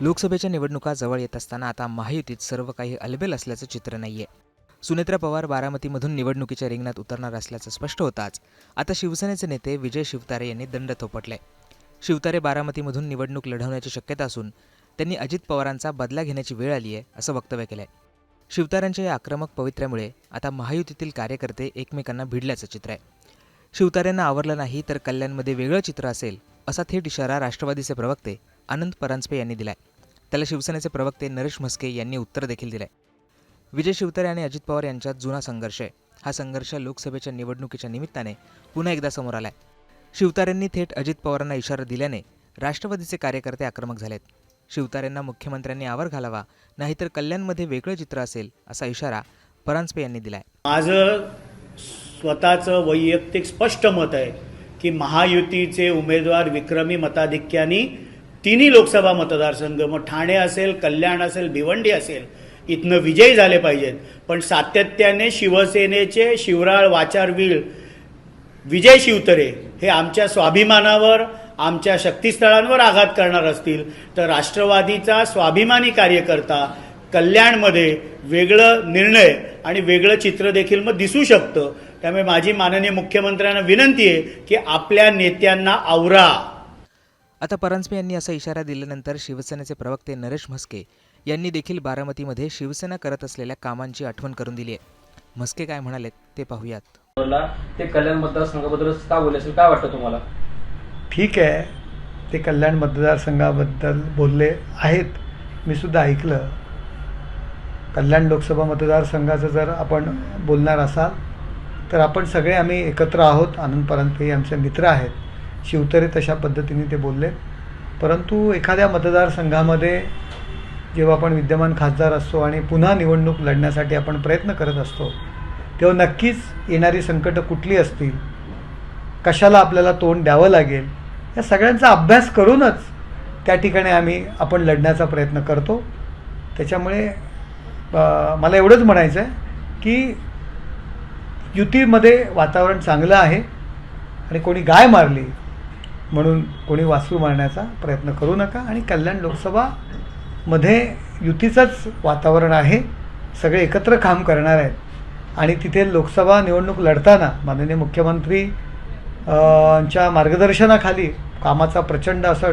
लोकसभेच्या निवडणुका जवळ येत असताना आता महायुतीत सर्व काही अलबेल असल्याचं चित्र नाहीये. सुनेत्रा पवार बारामतीमधून निवडणुकीच्या रिंगणात उतरणार असल्याचं स्पष्ट होताच. आता शिवसेनेचे नेते विजय शिवतारे यांनी दंड थोपटले शिवतारे बारामतीमधून निवडणूक लढवण्याची शक्यता असून त्यांनी अजित पवारांचा बदला घेण्याची वेळ आली आहे असं वक्तव्य केलंय. शिवतारांच्या या आक्रमक पवित्र्यामुळे आता महायुतीतील कार्यकर्ते एकमेकांना भिडल्याचं चित्र आहे. शिवतारेंना आवरलं नाही तर कल्याणमध्ये वेगळं चित्र असेल असा थेट इशारा राष्ट्रवादीचे प्रवक्ते आनंद परांजपे यांनी दिलाय. त्याला शिवसेनेचे प्रवक्ते नरेश म्हस्के यांनी उत्तर देखील दिलंय. विजय शिवतारे आणि अजित पवार यांच्यात जुना संघर्ष आहे. हा संघर्ष लोकसभेच्या निवडणुकीच्या निमित्ताने पुन्हा एकदा समोर आलाय. शिवतारेंनी थेट अजित पवारांना इशारा दिल्याने राष्ट्रवादीचे कार्यकर्ते आक्रमक झालेत. शिवतारेंना मुख्यमंत्र्यांनी आवर घालावा नाहीतर कल्याणमध्ये वेगळं चित्र असेल असा इशारा परांजपे यांनी दिलाय. माझं स्वतःचं वैयक्तिक स्पष्ट मत आहे. की महायुतीचे उमेदवार विक्रमी मताधिक्याने तिन्ही लोकसभा मतदारसंघ मग ठाणे असेल कल्याण असेल भिवंडी असेल इथनं विजयी झाले पाहिजेत. पण सातत्याने शिवसेनेचे शिवराळ वाचारवीळ विजय शिवतरे हे आमच्या स्वाभिमानावर आमच्या शक्तीस्थळांवर आघात करणार असतील तर राष्ट्रवादीचा स्वाभिमानी कार्यकर्ता कल्याणमध्ये वेगळं निर्णय आणि वेगळं चित्र देखील मग दिसू शकतं. त्यामुळे माझी माननीय मुख्यमंत्र्यांना विनंती आहे की आपल्या नेत्यांना आवरा. आता परांजपे यांनी असा इशारा दिल्यानंतर शिवसेनेचे प्रवक्ते नरेश म्हस्के यांनी देखील बारामतीमध्ये शिवसेना करत असलेल्या कामांची आठवण करून दिली आहे. म्हस्के काय म्हणालेत ते पाहूयात. ते कल्याण मतदारसंघाबद्दल का बोलले असेल काय वाटतं तुम्हाला? ठीक आहे. ते कल्याण मतदारसंघाबद्दल बोलले आहेत. मी सुद्धा ऐकलं. कल्याण लोकसभा मतदारसंघाचं जर आपण बोलणार असाल तर आपण सगळे आम्ही एकत्र आहोत. आनंद परांजपे हे आमचे मित्र आहेत. शिवतरे तशा पद्धतीने ते बोलले परंतु एखाद्या मतदारसंघामध्ये जेव्हा आपण विद्यमान खासदार असतो आणि पुन्हा निवडणूक लढण्यासाठी आपण प्रयत्न करत असतो तेव्हा नक्कीच येणारी संकटं कुठली असतील कशाला आपल्याला तोंड द्यावं लागेल या सगळ्यांचा अभ्यास करूनच त्या ठिकाणी आम्ही आपण लढण्याचा प्रयत्न करतो. त्याच्यामुळे मला एवढंच म्हणायचं आहे की युतीमध्ये वातावरण चांगलं आहे आणि कोणी गाय मारली म्हणून कोणी वासरू मारण्याचा प्रयत्न करू नका आणि कल्याण लोकसभामध्ये युतीचंच वातावरण आहे सगळे एकत्र काम करणार आहेत. आणि तिथे लोकसभा निवडणूक लढताना माननीय मुख्यमंत्री च्या मार्गदर्शनाखाली कामाचा प्रचंड असा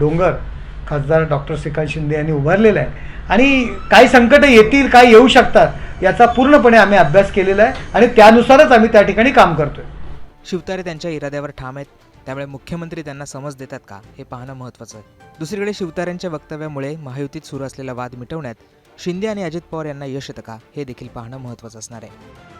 डोंगर खासदार डॉक्टर श्रीकांत शिंदे यांनी उभारलेला आहे. आणि काही संकटं येतील काय येऊ शकतात याचा पूर्णपणे आम्ही अभ्यास केलेला आहे आणि त्यानुसारच आम्ही त्या ठिकाणी काम करतोय. शिवतारे त्यांच्या इराद्यावर ठाम आहेत. त्यामुळे मुख्यमंत्री त्यांना समज देतात का हे पाहणं महत्त्वाचं आहे. दुसरीकडे शिवतारेंच्या वक्तव्यामुळे महायुतीत सुरू असलेला वाद मिटवण्यात शिंदे आणि अजित पवार यांना यश येतं का हे देखील पाहणं महत्त्वाचं असणार आहे.